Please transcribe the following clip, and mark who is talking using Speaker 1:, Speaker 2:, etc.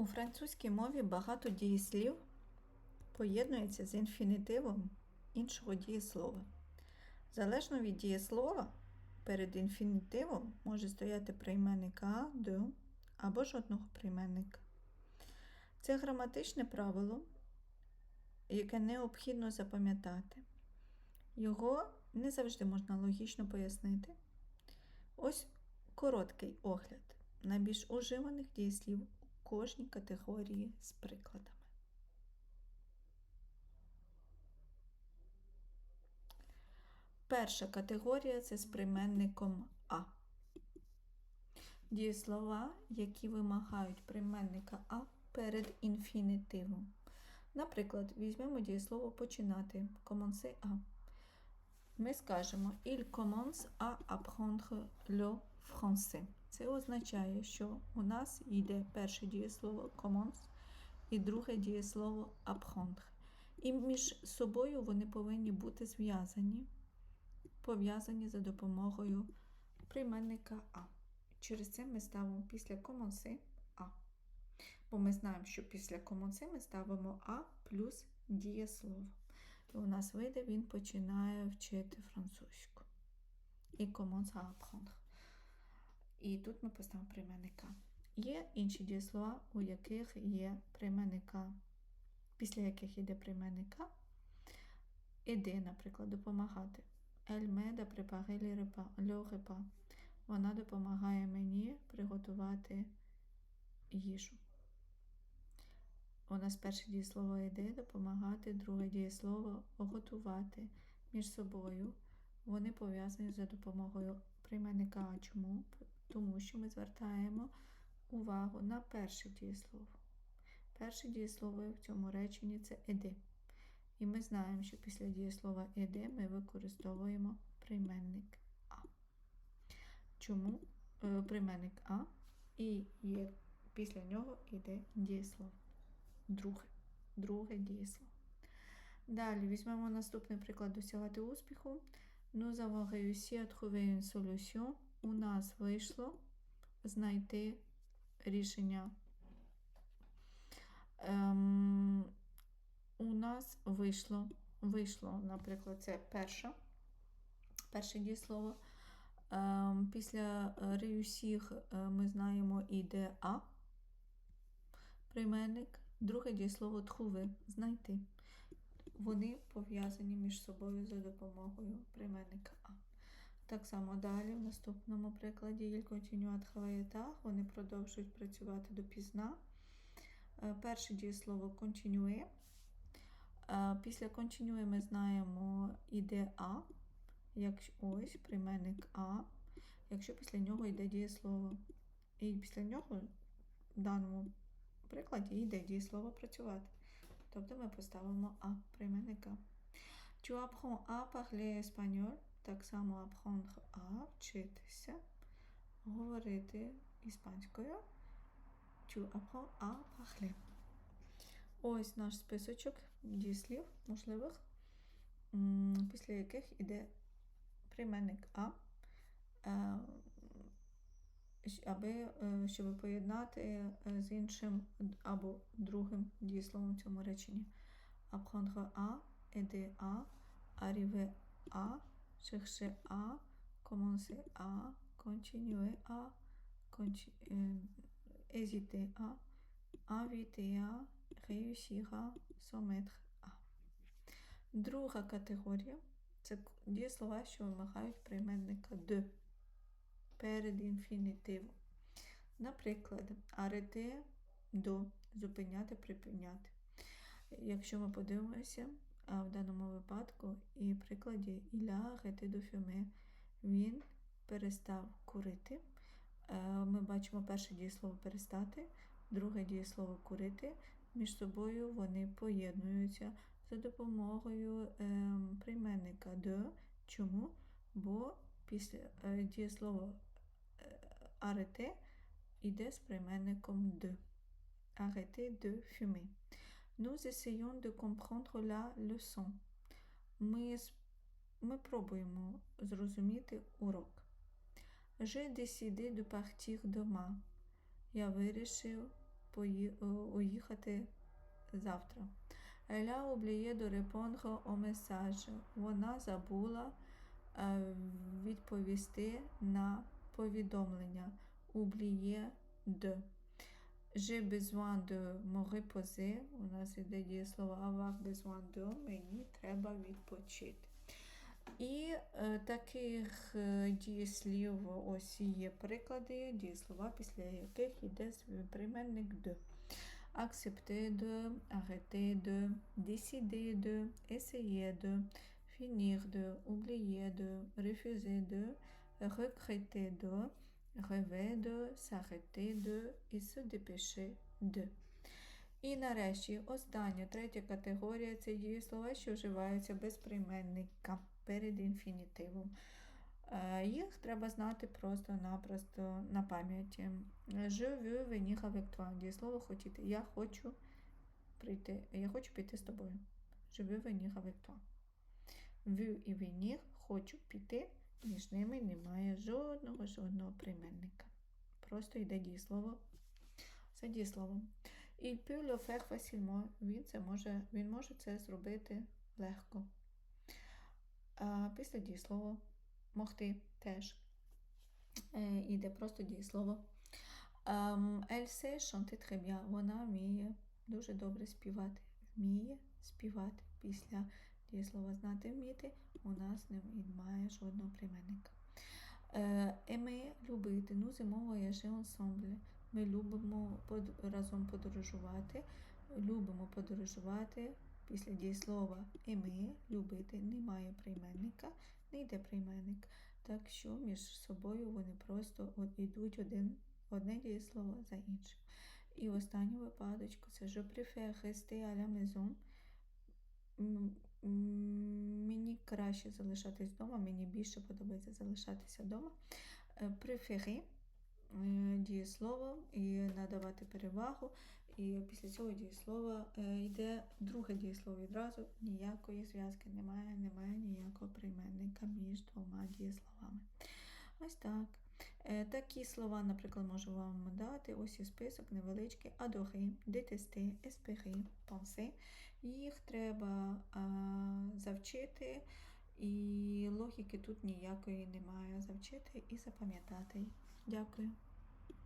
Speaker 1: У французькій мові багато дієслів поєднується з інфінітивом іншого дієслова. Залежно від дієслова, перед інфінітивом може стояти прийменник «а», «de» або жодного прийменника. Це граматичне правило, яке необхідно запам'ятати. Його не завжди можна логічно пояснити. Ось короткий огляд найбільш уживаних дієслів кожній категорії з прикладами. Перша категорія це з прийменником А. Дієслова, які вимагають прийменника А перед інфінітивом. Наприклад, візьмемо дієслово починати commencer à. Ми скажемо Il commence à apprendre le français. Це означає, що у нас йде перше дієслово commence і друге дієслово apprendre. І між собою вони повинні бути зв'язані, пов'язані за допомогою прийменника А. Через це ми ставимо після commencer А. Бо ми знаємо, що після commencer ми ставимо А плюс дієслово. І у нас вийде, він починає вчити французьку. І commence à. І тут ми поставимо прийменника. Є інші дієслова, у яких є прийменника, після яких йде прийменника. Іди, наприклад, допомагати. Le repas. Le repas. Вона допомагає мені приготувати їжу. У нас перше дієслово йде допомагати, друге дієслово готувати між собою. Вони пов'язані за допомогою прийменника. Чому? Тому що ми звертаємо увагу на перше дієслово. Перше дієслово в цьому реченні це іди. І ми знаємо, що після дієслова іди ми використовуємо прийменник А. Чому е, прийменник А і є, після нього йде дієслово. Друге. Друге дієслово. Далі візьмемо наступний приклад досягати успіху. Nous avons réussi à trouver une. У нас вийшло знайти рішення. Ем, у нас вийшло, вийшло, наприклад, це перше, перше дієслово. Ем, після реюсіх ми знаємо іде А, прийменник. Друге дієслово тхуви знайти. Вони пов'язані між собою за допомогою прийменника А. Так само далі, в наступному прикладі «Il continue à travailler вони продовжують працювати допізна. Перше дієслово continue. Після continue ми знаємо іде А, як ось прийменник А, якщо після нього йде дієслово. І після нього в даному прикладі йде дієслово працювати. Тобто ми поставимо А прийменника. Tu apprends à parler espagnol. Так само apprendre à вчитися, говорити іспанською. Tu apprends à parler. Ось наш списочок дієслів можливих, після яких йде прийменник А, аби щоб поєднати з іншим або другим дієсловом в цьому реченні. Apprendre à, aider à, arriver à, chercher à, commencer à, continuer à, continu hésiter à, inviter à, réussir à, se mettre. Друга категорія це дієслова, що вимагають прийменника de перед інфінітивом. Наприклад, арете до зупиняти, припиняти. Якщо ми подивимося, а в даному випадку і прикладі Іля арете до фюме, він перестав курити. Ми бачимо перше дієслово перестати, друге дієслово курити. Між собою вони поєднуються за допомогою прийменника de. Чому? Бо після дієслова arrêter йде з прийменником de. Arrêter de fumer. Nous essayons de comprendre la leçon. Ми, ми пробуємо зрозуміти урок. J'ai décidé de partir demain. Я вирішив пої... е, уїхати завтра. Elle a oublié de répondre au message. Вона забула е, відповісти на повідомлення. Oublié de. J'ai besoin de me reposer. У нас іде дієслово avoir besoin de. Мені треба відпочити. І е, таких е, дієслів ось є приклади, дієслова, після яких йде прийменник de. Accepter de, arrêter de, décider de, essayer de, finir de, oublier de, refuser de, regretter de, Rêver de, s'arrêter de і se dépêcher. І нарешті остання третя категорія це дієслова, що вживаються без прийменника перед інфінітивом. Е, Їх треба знати просто-напросто на пам'яті. Veux venir avec. Дієслово хотіти. Я хочу прийти. Я хочу піти з тобою. Veux venir avec toi. І venir хочу піти. Між ними немає жодного жодного прийменника. Просто йде дієслово дієсловом. Il peut le faire. Він, це може, він може це зробити легко. А після дієслова могти теж е, іде просто дієслово. Chanter très bien. Вона вміє дуже добре співати. Вміє співати. Після дієслова знати вміти у нас немає жодного прийменника. Е, Aimer – любити. Ну, зимова voyager ensemble. Ми любимо разом подорожувати. Любимо подорожувати. Після дієслова aimer – любити. Немає прийменника, не йде прийменник. Так що між собою вони просто йдуть один, одне дієслово за іншим. І останню випадочку це je préfère rester à la. Мені краще залишатись вдома, мені більше подобається залишатися вдома. Е, Préférer е, дієслово і надавати перевагу. І після цього дієслова е, йде друге дієслово відразу. Ніякої зв'язки немає, немає ніякого прийменника між двома дієсловами. Ось так. Е, Такі слова, наприклад, можу вам дати. Ось є список невеличкий. Адоги, détester, espérer, панси. Їх треба завчити, і логіки тут ніякої немає. Завчити і запам'ятати. Дякую.